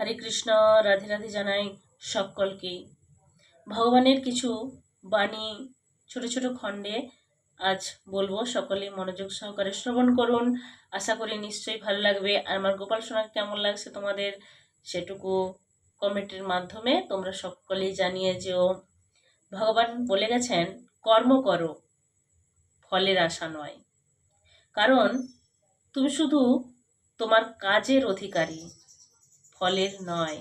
হরে কৃষ্ণ, রাধে রাধে জানাই সকলকে। ভগবানের কিছু বাণী ছোট ছোট খণ্ডে আজ বলব, সকলে মনোযোগ সহকারে শ্রবণ করুন। আশা করি নিশ্চয়ই ভালো লাগবে। আর আমার গোপাল সোনা, কেমন লাগছে তোমাদের সেটুকু কমেন্টের মাধ্যমে তোমরা সকলেই জানিয়ে যেও। ভগবান বলে গেছেন, কর্ম করো, ফলের আশা নয়। কারণ তুমি শুধু তোমার কাজের অধিকারী। ফলের নয়,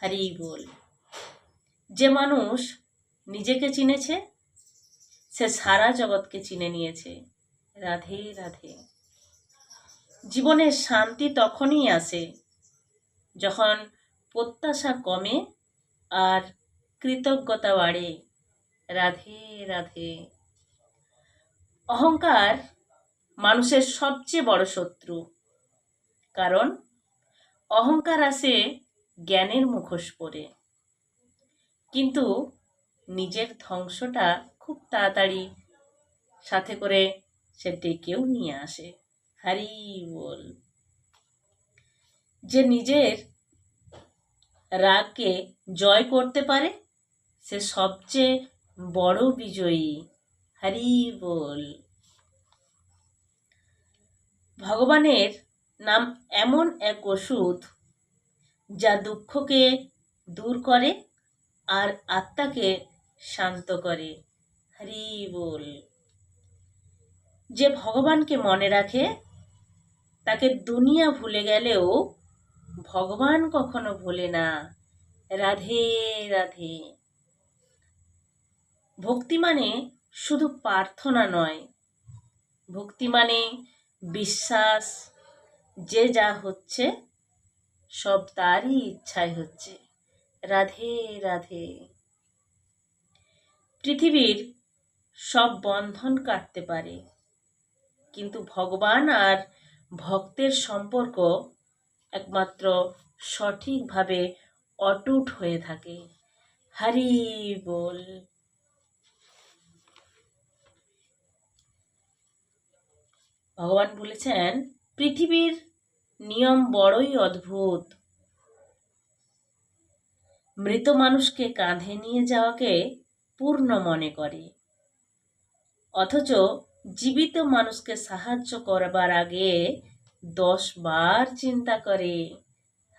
হারি বল। যে মানুষ নিজেকে চিনেছে, সে সারা জগৎকে চিনে নিয়েছে। রাধে রাধে। জীবনের শান্তি তখনই আসে যখন প্রত্যাশা কমে আর কৃতজ্ঞতা বাড়ে। রাধে রাধে। অহংকার মানুষের সবচেয়ে বড় শত্রু, কারণ অহংকার আসে জ্ঞানের মুখোশ পরে। কিন্তু নিজের ধ্বংসটা খুব তাড়াতাড়ি সাথে করে সে ডেকেও নিয়ে আসে। হারি বল। যে নিজের রাগকে জয় করতে পারে, সে সবচেয়ে বড় বিজয়ী। হারি বল। ভগবানের নাম এমন এক ওষুধ যা দুঃখকে দূর করে আর আত্মাকে শান্ত করে। হরি বল। যে ভগবানকে মনে রাখে, তাকে দুনিয়া ভুলে গেলেও ভগবান কখনো ভোলে না। রাধে রাধে। ভক্তি মানে শুধু প্রার্থনা নয়। ভক্তি মানে বিশ্বাস যে যা হচ্ছে, সব তারই ইচ্ছায় হচ্ছে। রাধে রাধে। পৃথিবীর সব বন্ধন কাটতে পারে, কিন্তু ভগবান আর ভক্তের সম্পর্ক একমাত্র সঠিকভাবে অটুট হয়ে থাকে। হরি বল। ভগবান বলেছেন পৃথিবীর নিয়ম বড়ই অদ্ভুত। মৃত মানুষকে কাঁধে নিয়ে যাওয়াকে পূর্ণ মনে করে। অথচ জীবিত মানুষকে সাহায্য করবার আগে দশ বার চিন্তা করে,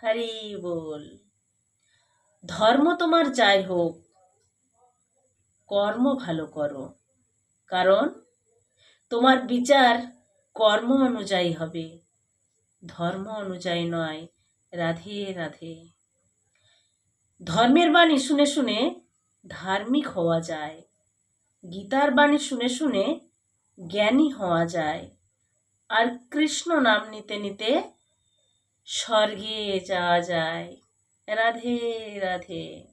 হরি বল। ধর্ম তোমার যাই হোক, কর্ম ভালো করো। কারণ তোমার বিচার কর্ম অনুযায়ী হবে। ধর্ম অনুযায়ী নয়। রাধে রাধে। ধর্মের বাণী শুনে শুনে ধার্মিক হওয়া যায়। গীতার বাণী শুনে শুনে জ্ঞানী হওয়া যায়। আর কৃষ্ণ নাম নিতে নিতে স্বর্গে যাওয়া যায়। রাধে রাধে।